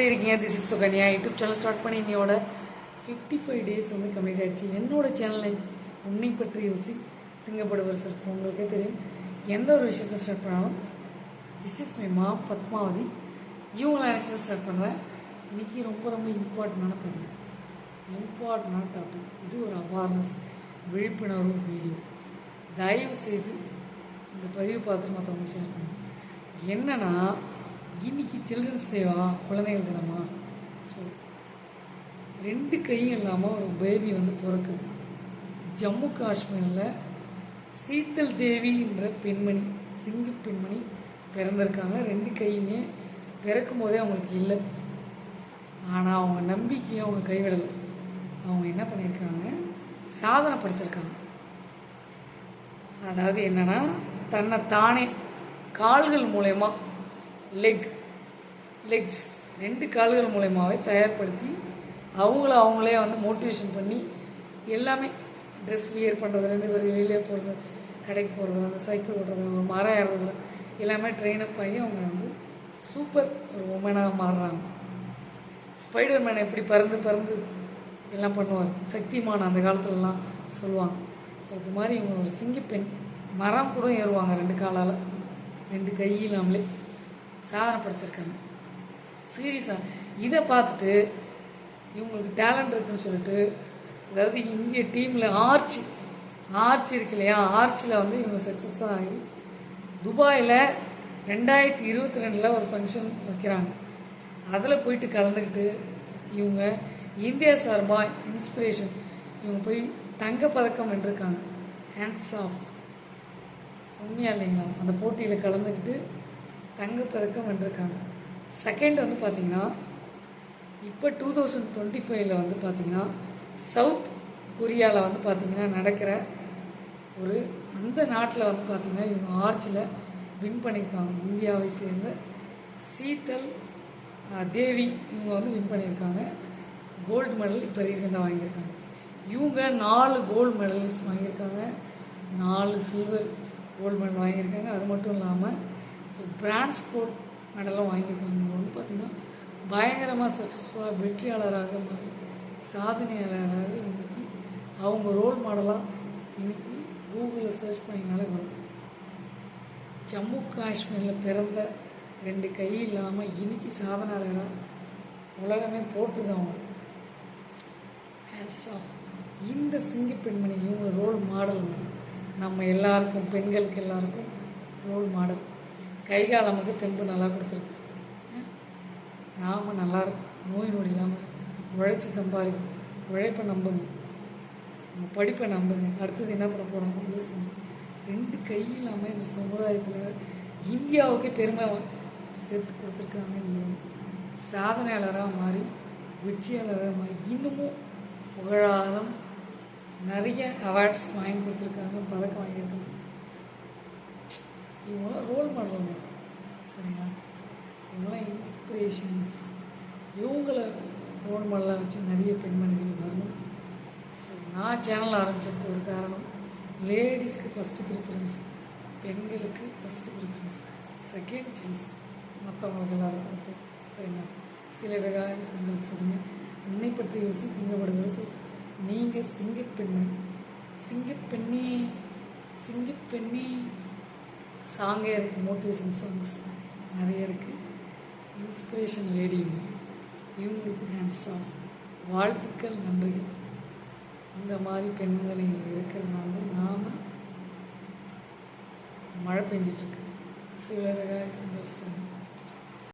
எப்படி இருக்கீங்க? This is Sukanya YouTube channel start பண்ணி இன்னையோட ஃபிஃப்டி ஃபைவ் டேஸ் வந்து கம்ப்ளீட் ஆகிடுச்சு என்னோட சேனலை உன்னை பற்றி யோசி திங்கப்படுவர் செல்ஃப் உங்களுக்கே தெரியும். எந்த ஒரு விஷயத்த ஸ்டார்ட் பண்ணாலும் திஸ் இஸ் மை மா பத்மாவதி இவங்களை நினச்சதை ஸ்டார்ட் பண்ணுறேன் இன்றைக்கி ரொம்ப ரொம்ப இம்பார்ட்டண்டான பதிவு. இம்பார்ட்டண்டான டாபிக் இது ஒரு அவேர்னஸ் விழிப்புணர்வு வீடியோ தயவு செய்து இந்த பதிவு பார்த்துட்டு மற்றவங்க ஷேர் பண்ணுங்க. என்னென்னா இன்னைக்கு சில்ட்ரன்ஸ் டேவா? குழந்தைகள் தினமா? ஸோ ரெண்டு கையும் இல்லாமல் ஒரு பேபி வந்து பிறக்குது. ஜம்மு காஷ்மீரில் சீத்தல் தேவின்ற பெண்மணி சிங்க பெண்மணி பிறந்திருக்காங்க. ரெண்டு கையுமே பிறக்கும் போதே அவங்களுக்கு இல்லை. ஆனால் அவங்க நம்பிக்கையை அவங்க கைவிடலை. அவங்க என்ன பண்ணியிருக்காங்க சாதனை படிச்சிருக்காங்க. அதாவது என்னென்னா தன்னை தானே கால்கள் மூலயமா லெக் லெக்ஸ் ரெண்டு கால்கள் மூலயமாவே தயார்படுத்தி அவங்கள அவங்களே வந்து மோட்டிவேஷன் பண்ணி எல்லாமே ட்ரெஸ் வியர் பண்ணுறதுலேருந்து ஒரு வெளியே போகிறது கடைக்கு போகிறதுலேருந்து சைக்கிள் ஓட்டுறது ஒரு மரம் ஏறுறதுல எல்லாமே ட்ரெயின் அப் ஆகி அவங்க வந்து சூப்பர் ஒரு உமனாக மாறுறாங்க. ஸ்பைடர் மேன் எப்படி பறந்து பறந்து எல்லாம் பண்ணுவார்? சக்திமான் அந்த காலத்துலலாம் சொல்லுவாங்க. ஸோ அது மாதிரி இவங்க ஒரு சிங்கப்பெண் மரம் கூட ஏறுவாங்க ரெண்டு காலால் ரெண்டு கை இல்லாமலே சாதனை படிச்சிருக்காங்க. சீரியஸாக இதை பார்த்துட்டு இவங்களுக்கு டேலண்ட் இருக்குன்னு சொல்லிட்டு அதாவது இந்திய டீமில் ஆர்ச்சி ஆர்ச்சி இருக்கு இல்லையா? ஆர்ச்சியில் வந்து இவங்க சக்ஸஸ் ஆகி துபாயில் ரெண்டாயிரத்தி இருபத்தி ரெண்டில் ஒரு ஃபங்க்ஷன் வைக்கிறாங்க. அதில் போயிட்டு கலந்துக்கிட்டு இவங்க இந்தியா சார்பாக இன்ஸ்பிரேஷன் இவங்க போய் தங்கப்பதக்கம் வென்றிருக்காங்க. ஹேண்ட்ஸ் ஆஃப் உண்மையா இல்லைங்களா? அந்த போட்டியில் கலந்துக்கிட்டு தங்கப்பதக்கம் வென்றிருக்காங்க. செகண்ட் வந்து பார்த்தீங்கன்னா இப்போ டூ தௌசண்ட் டுவெண்ட்டி ஃபைவ்ல வந்து பார்த்தீங்கன்னா சவுத் கொரியாவில் வந்து பார்த்தீங்கன்னா நடக்கிற ஒரு அந்த நாட்டில் வந்து பார்த்தீங்கன்னா இவங்க ஆர்ச்சில் வின் பண்ணியிருக்காங்க. இந்தியாவை சேர்ந்த சீத்தல் தேவி இவங்க வந்து வின் பண்ணியிருக்காங்க. கோல்டு மெடல் இப்போ ரீசெண்டாக வாங்கியிருக்காங்க. இவங்க நாலு கோல்டு மெடல்ஸ் வாங்கியிருக்காங்க. நாலு சில்வர் கோல்டு மெடல் வாங்கியிருக்காங்க. அது மட்டும் இல்லாமல் ஸோ பிரான்ஸ் கோல்ட் மெடலும் வாங்கியிருக்காங்க வந்து பார்த்திங்கன்னா பயங்கரமாக சக்ஸஸ்ஃபுல்லாக வெற்றியாளராக மாறி சாதனையாளராக இன்னைக்கு அவங்க ரோல் மாடலாக இன்றைக்கி கூகுளில் சர்ச் பண்ணிங்கனாலே வரும். ஜம்மு காஷ்மீரில் பிறந்த ரெண்டு கை இல்லாமல் இன்றைக்கி சாதனையாளராக உலகமே போட்டுது அவங்க. ஹேண்ட்ஸ் ஆஃப் இந்த சிங்கி பெண்மணி இவங்க ரோல் மாடல் நம்ம எல்லாருக்கும் பெண்களுக்கு எல்லாருக்கும் ரோல் மாடல் கை கால் நமக்கு தெம்பு நல்லா கொடுத்துருக்கு. நாம் நல்லா இருக்கும். நோய் நொடி இல்லாமல் உழைச்சி சம்பாதிக்கணும். உழைப்பை நம்புங்க. நம்ம படிப்பை நம்புங்க. அடுத்தது என்ன பண்ண போகிறோம் யோசிங்க. ரெண்டு கை இல்லாமல் இந்த சமுதாயத்தில் இந்தியாவுக்கே பெருமை சேர்த்து கொடுத்துருக்காங்க இவங்க. சாதனையாளராக மாறி வெற்றியாளராக மாறி இன்னமும் புகழாரம் நிறைய அவார்ட்ஸ் வாங்கி கொடுத்துருக்காங்க பதக்கம் வாங்கியிருக்காங்க இவங்களாம் ரோல் மாடலுங்க சரிங்களா? இவங்களாம் இன்ஸ்பிரேஷன்ஸ் இவங்கள ரோல் மாடலாக வச்சு நிறைய பெண்மணிகள் வரணும். ஸோ நான் சேனல் ஆரம்பிச்சதுக்கு ஒரு காரணம் லேடிஸ்க்கு ஃபஸ்ட்டு ப்ரிஃபரன்ஸ் பெண்களுக்கு ஃபஸ்ட்டு ப்ரிஃபரன்ஸ் செகண்ட் ஜென்ஸ் மற்றவங்களுக்கு எல்லாருக்கும் கொடுத்து சரிங்களா? சிலருக்கா நீங்கள் சொல்லுங்க. உன்னை பற்றி யோசி திங்கப்படுகிற செல்ஃப் நீங்கள் சிங்கப்பெண்மணி சிங்கப்பெண்ணே சிங்கப்பெண்ணே சாங்கே இருக்குது மோட்டிவேஷன் சாங்ஸ் நிறைய இருக்குது இன்ஸ்பிரேஷன் லேடியும் இவங்களுக்கு ஹேண்ட்ஸ் ஆஃப் வாழ்த்துக்கள் நன்றிகள். இந்த மாதிரி பெண்கள் நீங்கள் இருக்கிறதுனால தான் நாம் மழை பெஞ்சிட்ருக்கு சில சந்தோஷம்